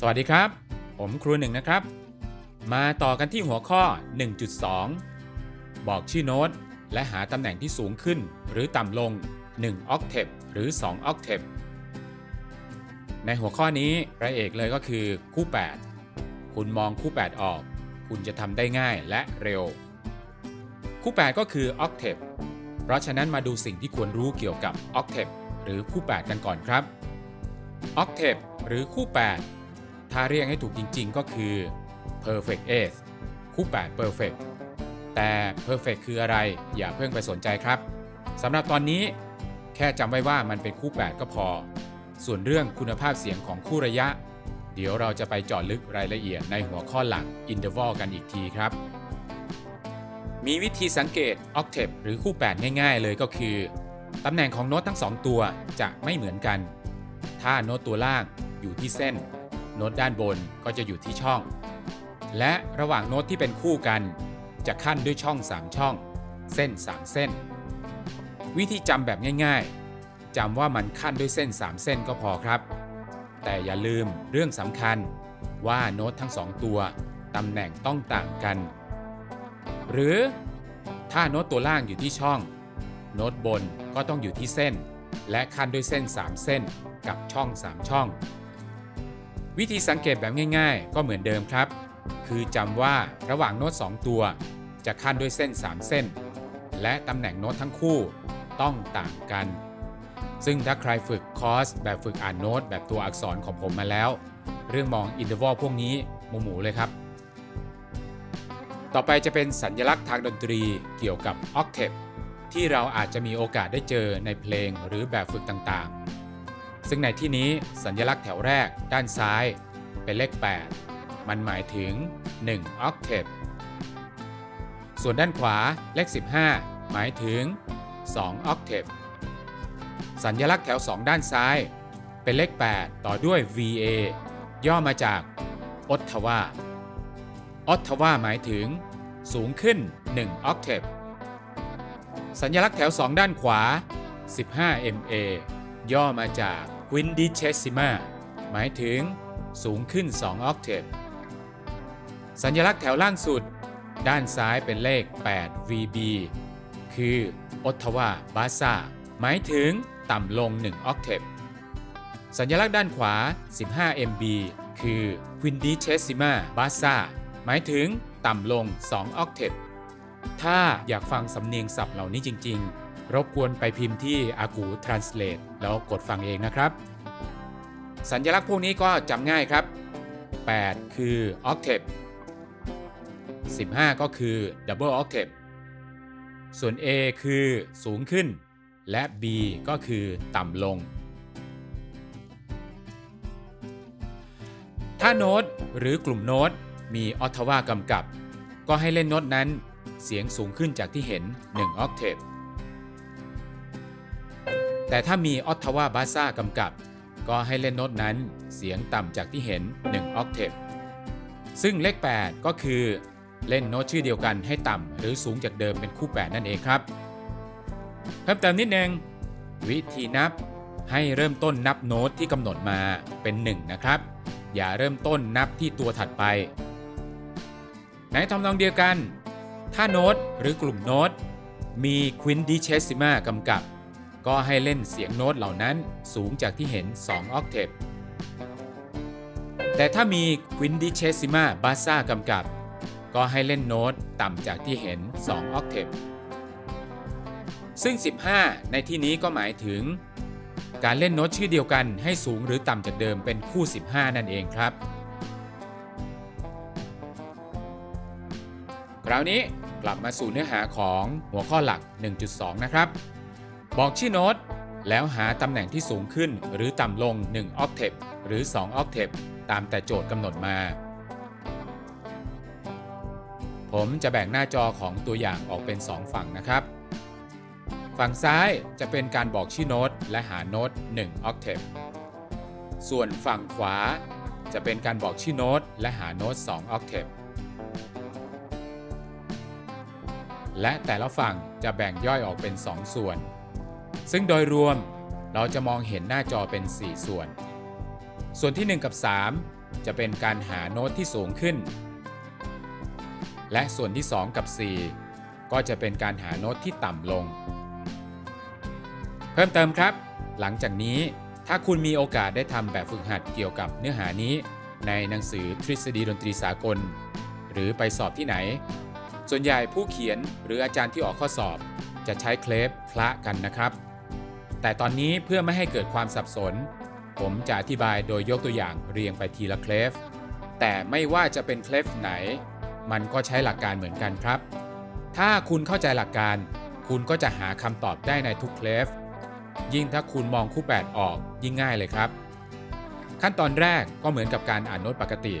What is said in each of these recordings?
สวัสดีครับ ผมครูหนึ่งนะครับ มาต่อกันที่หัวข้อ 1.2 บอกชื่อโน้ต และหาตำแหน่งที่สูงขึ้น หรือต่ำลง1 octave หรือ2 octave ในหัวข้อนี้พระเอกเลยก็คือคู่ 8 คุณมองคู่ 8 ออก คุณจะทำได้ง่ายและเร็ว คู่ 8 ก็คือ octave เพราะฉะนั้นมาดูสิ่งที่ควรรู้เกี่ยวกับ octave หรือคู่ 8 กันก่อนครับ octave หรือคู่ 8 ถ้าเรียกให้ถูกจริงๆ ก็คือ perfect eighth คู่ 8 perfect แต่ perfect คืออะไร อย่าเพิ่งไปสนใจครับสำหรับตอนนี้แค่จำไว้ว่ามันเป็นคู่ 8 ก็พอ ส่วนเรื่องคุณภาพเสียงของคู่ระยะ เดี๋ยวเราจะไปเจาะลึกรายละเอียดในหัวข้อหลัง interval กันอีกทีครับ มีวิธีสังเกต octave หรือคู่ 8 ง่ายๆ เลยก็คือตำแหน่งของโน้ตทั้ง 2 ตัวจะไม่เหมือนกัน ถ้าโน้ตตัวล่างอยู่ที่เส้น โน้ตด้านบนก็จะอยู่ที่ช่อง และระหว่างโน้ตที่เป็นคู่กัน จะขั้นด้วยช่อง 3 ช่อง เส้น 3 เส้น วิธีจำแบบง่ายๆจำว่ามันขั้นด้วยเส้น 3 เส้นก็พอครับ แต่อย่าลืมเรื่องสำคัญว่าโน้ตทั้ง2ตัวตำแหน่งต้องต่างกัน หรือถ้าโน้ตตัวล่างอยู่ที่ช่อง โน้ตบนก็ต้องอยู่ที่เส้น และขั้นด้วยเส้น 3 เส้นกับช่อง 3 ช่อง วิธีสังเกตแบบง่ายๆ ก็เหมือนเดิมครับ คือจำว่าระหว่างโน้ต 2 ตัว จะขั้นด้วยเส้น 3 เส้น และตำแหน่งโน้ตทั้งคู่ต้องต่างกัน ซึ่งถ้าใครฝึกคอร์สแบบฝึกอ่านโน้ตแบบตัวอักษรของผมมาแล้ว เรื่องมองอินเทอร์วอลพวกนี้หมูหมูเลยครับ ต่อไปจะเป็นสัญลักษณ์ทางดนตรีเกี่ยวกับ octave ที่เราอาจจะมีโอกาสได้เจอในเพลงหรือแบบฝึกต่างๆ ซึ่งในที่นี้สัญลักษณ์แถวแรกด้านซ้าย เป็นเลข 8 มันหมายถึง 1 octave ส่วนด้านขวาเลข 15 หมายถึง 2 octave สัญลักษณ์แถว 2 ด้านซ้าย เป็นเลข 8 ต่อด้วย VA ย่อมาจากอ t ตวาอ t ตวาหมายถึง สูงขึ้น 1 octave สัญลักษณ์แถว 2 ด้านขวา 15 MA ย่อมาจาก quindicesima หมายถึงสูงขึ้น2 octave สัญลักษณ์แถวล่างสุด ด้านซ้ายเป็นเลข 8 VB คือ o t t a w a Bassa หมายถึงต่ำลง1 octave สัญลักษณ์ด้านขวา 15 MB คือ quindicesima bassa หมายถึงต่ำลง2 octave ถ้าอยากฟังสำเนียงศัพท์เหล่านี้จริง ๆ รบกวนไปพิมพ์ที่อากู Translate แล้วกดฟังเองนะครับ สัญลักษณ์พวกนี้ก็จำง่ายครับ 8 คือ octave 15 ก็คือ double octave ส่วน A คือสูงขึ้น และ B ก็คือต่ำลง ถ้าโน้ตหรือกลุ่มโน้ตมีออทวากำกับ ก็ให้เล่นโน้ตนั้นเสียงสูงขึ้นจากที่เห็น1 octave แต่ถ้ามีออตทวาบาซ่ากำกับ ก็ให้เล่นโน้ตนั้นเสียงต่ำจากที่เห็น1 octave ซึ่งเลข 8 ก็คือเล่นโน้ตชื่อเดียวกันให้ต่ำหรือสูงจากเดิมเป็นคู่ 8 นั่นเองครับ เพิ่มเติมนิดนึงวิธีนับให้เริ่มต้นนับโน้ตที่กำหนดมาเป็น 1 นะครับ อย่าเริ่มต้นนับที่ตัวถัดไป ในทำนองเดียวกัน ถ้าโน้ตหรือกลุ่มโน้ตมีควินดิเชสิมากำกับ ก็ให้เล่นเสียงโน้ตเหล่านั้นสูงจากที่เห็น 2 ออกเทปแต่ถ้ามีควินดิเชสิมาบาซ่ากำกับ ก็ให้เล่นโน้ตต่ำจากที่เห็น 2 ออกเทปซึ่ง 15 ในที่นี้ก็หมายถึง การเล่นโน้ตชื่อเดียวกันให้สูงหรือต่ำจากเดิมเป็นคู่ 15 นั่นเองครับ คราวนี้กลับมาสู่เนื้อหาของหัวข้อหลัก 1.2 นะครับ บอกชื่อโน้ต แล้วหาตำแหน่งที่สูงขึ้นหรือต่ำลง 1 octave หรือ 2 octave ตามแต่โจทย์กำหนดมา ผมจะแบ่งหน้าจอของตัวอย่างออกเป็น 2 ฝั่งนะครับ ฝั่งซ้ายจะเป็นการบอกชื่อโน้ต และหาโน้ต 1 octave ส่วนฝั่งขวาจะเป็นการบอกชื่อโน้ต และหาโน้ต 2 octave และแต่ละฝั่งจะแบ่งย่อยออกเป็น 2 ส่วน ซึ่งโดยรวมเราจะมองเห็นหน้าจอเป็น 4 ส่วน ส่วนที่ 1 กับ 3 จะเป็นการหาโน้ตที่สูงขึ้น และส่วนที่ 2 กับ 4 ก็จะเป็นการหาโน้ตที่ต่ำลง เพิ่มเติมครับ หลังจากนี้ถ้าคุณมีโอกาสได้ทำแบบฝึกหัดเกี่ยวกับเนื้อหานี้ ในหนังสือทฤษฎีดนตรีสากล หรือไปสอบที่ไหน ส่วนใหญ่ผู้เขียนหรืออาจารย์ที่ออกข้อสอบ จะใช้เคลฟคละกันนะครับ แต่ตอนนี้เพื่อไม่ให้เกิดความสับสน ผมจะอธิบายโดยยกตัวอย่างเรียงไปทีละเคลฟแต่ไม่ว่าจะเป็นเคลฟไหน มันก็ใช้หลักการเหมือนกันครับ ถ้าคุณเข้าใจหลักการ คุณก็จะหาคำตอบได้ในทุกเคลฟยิ่งถ้าคุณมองคู่ 8 ออกยิ่งง่ายเลยครับ ขั้นตอนแรกก็เหมือนกับการอ่านโน้ตปกติ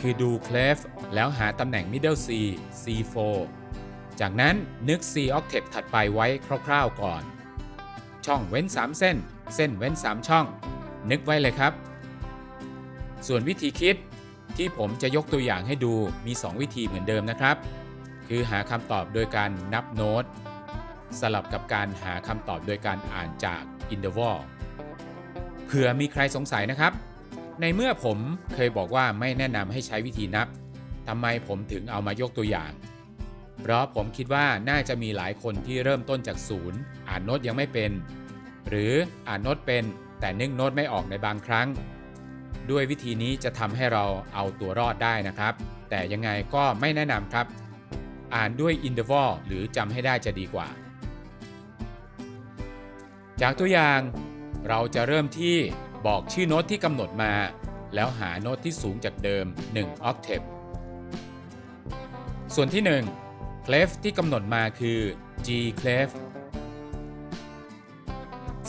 คือดูเคลฟแล้วหาตำแหน่ง middle C C4 จากนั้นนึก C octave ถัดไปไว้คร่าวๆก่อน ช่องเว้น 3 เส้น เส้นเว้น 3 ช่อง นึกไว้เลยครับ ส่วนวิธีคิดที่ผมจะยกตัวอย่างให้ดูมี 2 วิธีเหมือนเดิมนะครับ คือหาคำตอบโดยการนับโน้ต สลับกับการหาคำตอบโดยการอ่านจาก interval เผื่อมีใครสงสัยนะครับ ในเมื่อผมเคยบอกว่าไม่แนะนำให้ใช้วิธีนับทำไมผมถึงเอามายกตัวอย่าง เพราะผมคิดว่าน่าจะมีหลายคนที่เริ่มต้นจากศูนย์อ่านโน้ตยังไม่เป็น หรืออ่านโน้ตเป็นแต่นึกโน้ตไม่ออกในบางครั้ง ด้วยวิธีนี้จะทำให้เราเอาตัวรอดได้นะครับ แต่ยังไงก็ไม่แนะนำครับ อ่านด้วย interval หรือจำให้ได้จะดีกว่า จากตัวอย่างเราจะเริ่มที่บอกชื่อโน้ตที่กำหนดมา แล้วหาโน้ตที่สูงจากเดิม1 octave ส่วนที่ 1 clef ที่กำหนดมาคือ G clef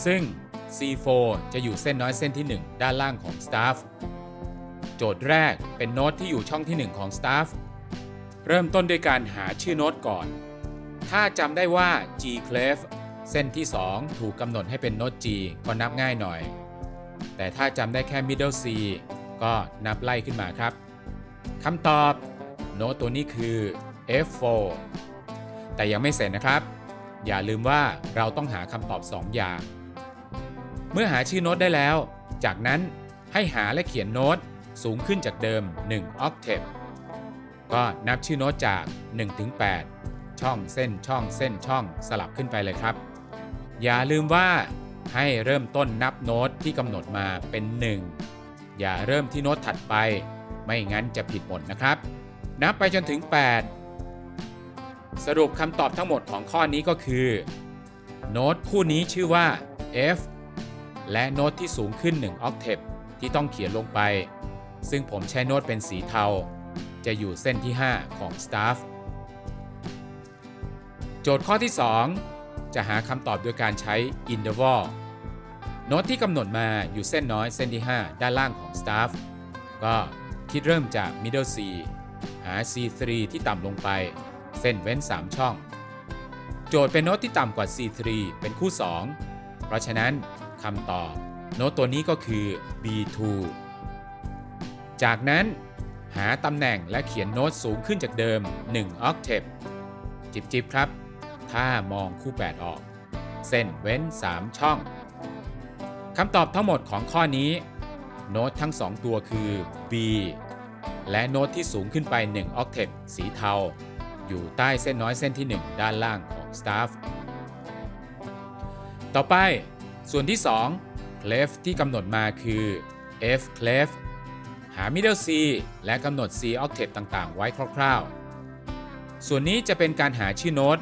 ซึ่ง C4 จะอยู่เส้นน้อยเส้นที่ 1 ด้านล่างของ staff โจทย์แรกเป็นโน้ตที่อยู่ช่องที่ 1 ของ staff เริ่มต้นด้วยการหาชื่อโน้ตก่อน ถ้าจำได้ว่า G clef เส้นที่ 2 ถูกกำหนดให้เป็นโน้ต G ก็นับง่ายหน่อย แต่ถ้าจำได้แค่ middle C ก็นับไล่ขึ้นมาครับคำตอบ โน้ตตัวนี้คือ F4 แต่ยังไม่เสร็จนะครับ อย่าลืมว่าเราต้องหาคำตอบ 2 อย่าง เมื่อหาชื่อโน้ตได้แล้ว จากนั้นให้หาและเขียนโน้ตสูงขึ้นจากเดิม 1 octave ก็นับชื่อโน้ตจาก 1 ถึง 8 ช่องเส้นช่องเส้นช่องสลับขึ้นไปเลยครับ อย่าลืมว่าให้เริ่มต้นนับโน้ตที่กำหนดมาเป็น 1 อย่าเริ่มที่โน้ตถัดไป ไม่งั้นจะผิดหมดนะครับ นับไปจนถึง 8 สรุปคำตอบทั้งหมดของข้อนี้ก็คือ โน้ตคู่นี้ชื่อว่า F และโน้ตที่สูงขึ้น1 octave ที่ต้องเขียนลงไป ซึ่งผมใช้โน้ตเป็นสีเทา จะอยู่เส้นที่ 5 ของ staff โจทย์ข้อที่ 2 จะหาคำตอบโดยการใช้ interval โน้ตที่กำหนดมาอยู่เส้นน้อยเส้นที่ 5 ด้านล่างของ staff ก็คิดเริ่มจาก middle C หา C3 ที่ต่ำลงไป เส้นเว้น 3 ช่อง โจทย์เป็นโน้ตที่ต่ำกว่า C3 เป็นคู่ 2 เพราะฉะนั้นคำตอบโน้ตตัวนี้ก็คือ B2 จากนั้นหาตำแหน่งและเขียนโน้ตสูงขึ้นจากเดิม1 octave จิบจิบครับ ถ้ามองคู่ 8 ออก เส้นเว้น 3 ช่องคำตอบทั้งหมดของข้อนี้ โน้ตทั้ง 2 ตัวคือ B และโน้ตที่สูงขึ้นไป1 octave สีเทา อยู่ใต้เส้นน้อยเส้นที่ 1 ด้านล่างของ staff ต่อไปส่วนที่ 2 clef ที่กำหนดมาคือ F clef หา middle C และกำหนด C octave ต่างๆ ไว้คร่าวๆ ส่วนนี้จะเป็นการหาชื่อโน้ต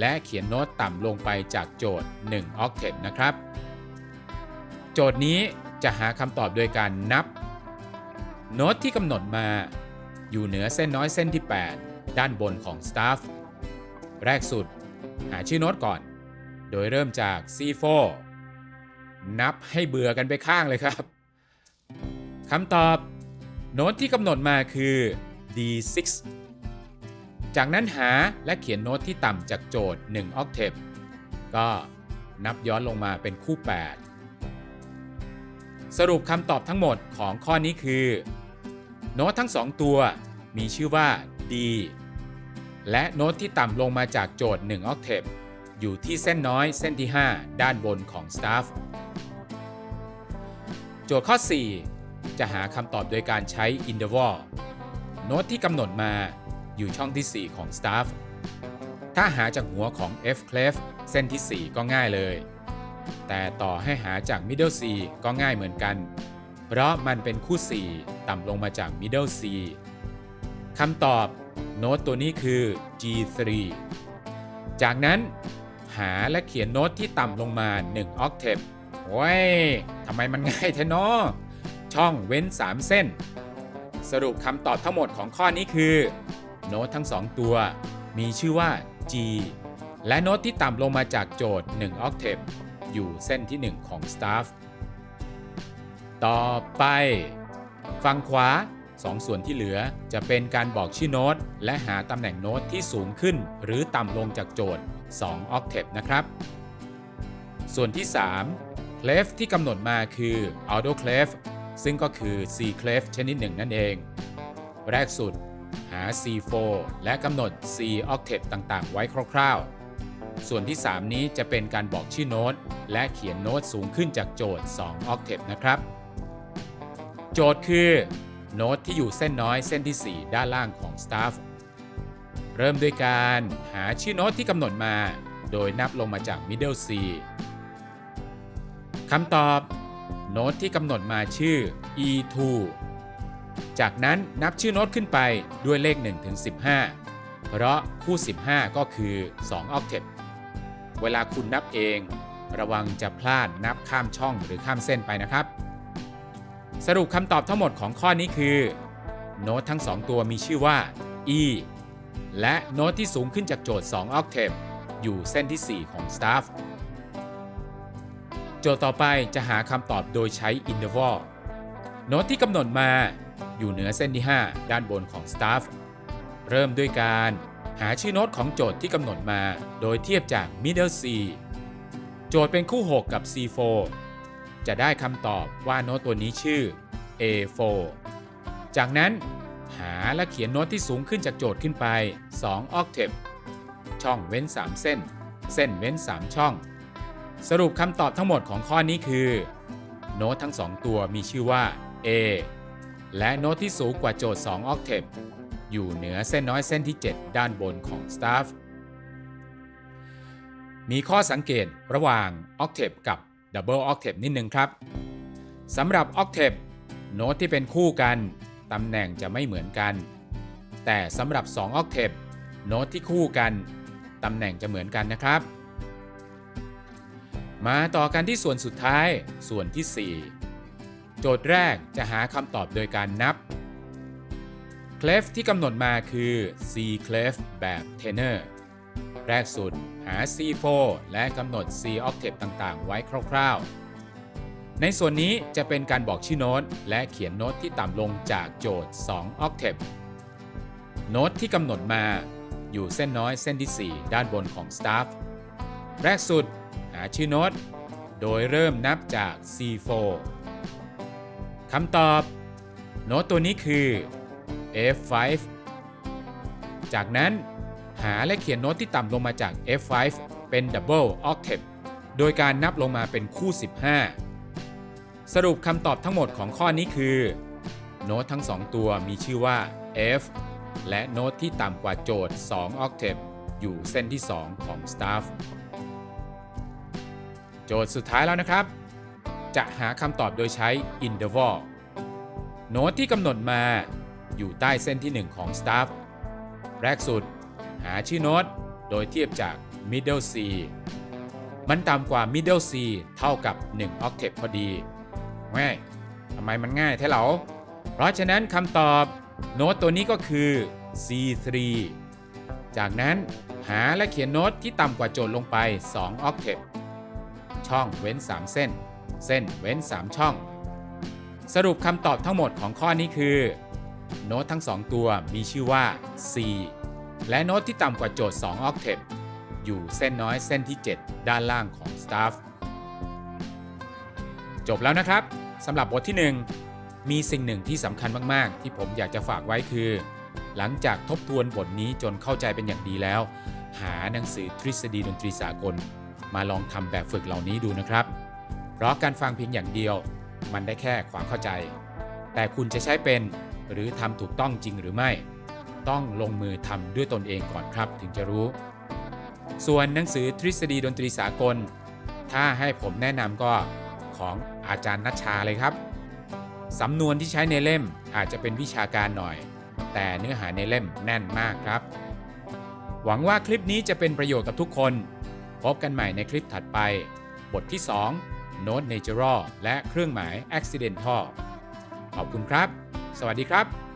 และเขียนโน้ตต่ำลงไปจากโจทย์ 1 octave นะครับ โจทย์นี้จะหาคำตอบโดยการนับ โน้ตที่กำหนดมา อยู่เหนือเส้นน้อยเส้นที่ 8 ด้านบนของ staff แรกสุด หาชื่อโน้ตก่อน โดยเริ่มจาก C4 นับให้เบื่อกันไปข้างเลยครับคำตอบ โน้ตที่กำหนดมาคือ D6 จากนั้นหาและเขียนโน้ตที่ต่ำจากโจทย์1 octave ก็นับย้อนลงมาเป็นคู่ 8 สรุปคำตอบทั้งหมดของข้อนี้คือ โน้ตทั้ง 2 ตัวมีชื่อว่า D และโน้ตที่ต่ำลงมาจากโจทย์1 octave อยู่ที่เส้นน้อยเส้นที่ 5 ด้านบนของ staff โจทย์ข้อ4จะจะหาคำตอบโดยการใช้ interval โน้ตที่กำหนดมาอยู่ช่องที่ 4 ของ staff ถ้าหาจากหัวของ F clef เส้นที่ 4 ก็ง่ายเลย แต่ต่อให้หาจาก middle C ก็ง่ายเหมือนกัน เพราะมันเป็นคู่ 4 ต่ำลงมาจาก middle C คำตอบโน้ตตัวนี้คือ G3 จากนั้นหาและเขียนโน้ตที่ต่ำลงมา1 octave โอ้ยทำไมมันง่ายแท้นาะช่องเว้น 3 เส้น สรุปคำตอบทั้งหมดของข้อนี้คือ โน้ตทั้ง 2 ตัว มีชื่อว่า G และโน้ตที่ต่ำลงมาจากโจทย์1 octave อยู่เส้นที่ 1 ของ staff ต่อไป ฝั่งขวา 2ส่วนที่เหลือจะเป็นการบอกชื่อโน้ต และหาตำแหน่งโน้ตที่สูงขึ้น หรือต่ำลงจากโจทย์2 octave นะครับ ส่วนที่3 clef ที่กำหนดมาคือ auto clef ซึ่งก็คือ C clef ชนิดหนึ่งนั่นเอง แรกสุด หา C4 และกำหนด C octave ต่างๆ ไว้คร่าวๆ ส่วนที่ 3 นี้จะเป็นการบอกชื่อโน้ต และเขียนโน้ตสูงขึ้นจากโจทย์2 octave นะครับ โจทย์คือ โน้ตที่อยู่เส้นน้อยเส้นที่ 4 ด้านล่างของ staff เริ่มด้วยการหาชื่อโน้ตที่กำหนดมา โดยนับลงมาจาก middle C คำตอบ โน้ตที่กำหนดมาชื่อ E2 จากนั้นนับชื่อโน้ตขึ้นไปด้วยเลข 1 ถึง 15 เพราะคู่ 15 ก็คือ 2 octave เวลาคุณนับเอง ระวังจะพลาดนับข้ามช่องหรือข้ามเส้นไปนะครับ สรุปคำตอบทั้งหมดของข้อนี้คือ โน้ตทั้ง 2 ตัวมีชื่อว่า E และโน้ตที่สูงขึ้นจากโจทย์2 octave อยู่เส้นที่ 4 ของ staff โจทย์ต่อไปจะหาคำตอบโดยใช้ interval โน้ตที่กำหนดมาอยู่เหนือเส้นที่ 5 ด้านบนของ staff เริ่มด้วยการหาชื่อโน้ตของโจทย์ที่กำหนดมาโดยเทียบจาก middle C โจทย์เป็นคู่ 6 กับ C4 จะได้คำตอบว่าโน้ตตัวนี้ชื่อ A4 จากนั้นหาและเขียนโน้ตที่สูงขึ้นจากโจทย์ขึ้นไป 2 octave ช่องเว้น 3 เส้น เส้นเว้น 3 ช่อง สรุปคำตอบทั้งหมดของข้อนี้คือ โน้ตทั้ง 2 ตัวมีชื่อว่า A และโน้ตที่สูงกว่าโจทย์ 2 octave อยู่เหนือเส้นน้อยเส้นที่ 7 ด้านบนของ staff มีข้อสังเกตระหว่าง octave กับ double octave นิดนึงครับสำหรับ octave โน้ตที่เป็นคู่กันตำแหน่งจะไม่เหมือนกัน แต่สำหรับ 2 octave โน้ตที่คู่กันตำแหน่งจะเหมือนกันนะครับ มาต่อกันที่ส่วนสุดท้ายส่วนที่ 4 โจทย์แรกจะหาคำตอบโดยการนับ clef ที่กำหนดมาคือ C clef แบบ tenor แรกสุด หา C4 และกำหนด C octave ต่างๆ ไว้คร่าวๆ ในส่วนนี้จะเป็นการบอกชื่อโน้ต และเขียนโน้ตที่ต่ำลงจากโจทย์ 2 octave โน้ตที่กำหนดมาอยู่เส้นน้อยเส้นที่ 4 ด้านบนของ staff แรกสุดหาชื่อโน้ต โดยเริ่มนับจาก C4 คำตอบ โน้ตตัวนี้คือ F5 จากนั้น หาและเขียนโน้ตที่ต่ำลงมาจาก F5 เป็น Double Octave โดยการนับลงมาเป็นคู่ 15 สรุปคำตอบทั้งหมดของข้อนี้คือ โน้ตทั้ง 2 ตัวมีชื่อว่า F และโน้ตที่ต่ำกว่าโจทย์ 2 Octave อยู่เส้นที่ 2 ของ Staff โจทย์สุดท้ายแล้วนะครับ จะหาคำตอบโดยใช้ interval โน้ตที่กำหนดมาอยู่ใต้เส้นที่ 1 ของ staff แรกสุด หาชื่อโน้ตโดยเทียบจาก middle C มันต่ำกว่า middle C เท่ากับ 1 octave พอดีแม่ทำไมมันง่ายแท้เหรอเพราะฉะนั้นคำตอบโน้ตตัวนี้ก็คือ C3 จากนั้นหาและเขียนโน้ตที่ต่ำกว่าโจทย์ลงไป 2 octave ช่องเว้น 3 เส้น เส้นเว้น 3 ช่อง สรุปคำตอบทั้งหมดของข้อนี้คือ โน้ตทั้ง 2 ตัวมีชื่อว่า C และโน้ตที่ต่ำกว่าโจทย์2 octave อยู่เส้นน้อยเส้นที่ 7 ด้านล่างของ staff จบแล้วนะครับสำหรับบทที่ 1 มีสิ่งหนึ่งที่สำคัญมาก ๆ ที่ผมอยากจะฝากไว้คือ หลังจากทบทวนบทนี้จนเข้าใจเป็นอย่างดีแล้ว หาหนังสือทฤษฎีดนตรีสากล มาลองทำแบบฝึกเหล่านี้ดูนะครับ เพราะการฟังเพียงอย่างเดียว มันได้แค่ความเข้าใจ แต่คุณจะใช้เป็น หรือทำถูกต้องจริงหรือไม่ ต้องลงมือทำด้วยตนเองก่อนครับ ถึงจะรู้ ส่วนหนังสือทฤษฎีดนตรีสากล ถ้าให้ผมแนะนำก็ของอาจารย์นัชชาเลยครับ สำนวนที่ใช้ในเล่มอาจจะเป็นวิชาการหน่อย แต่เนื้อหาในเล่มแน่นมากครับ หวังว่าคลิปนี้จะเป็นประโยชน์กับทุกคน พบกันใหม่ในคลิปถัดไป บทที่ 2 Note Natural และเครื่องหมาย Accidental ขอบคุณครับ สวัสดีครับ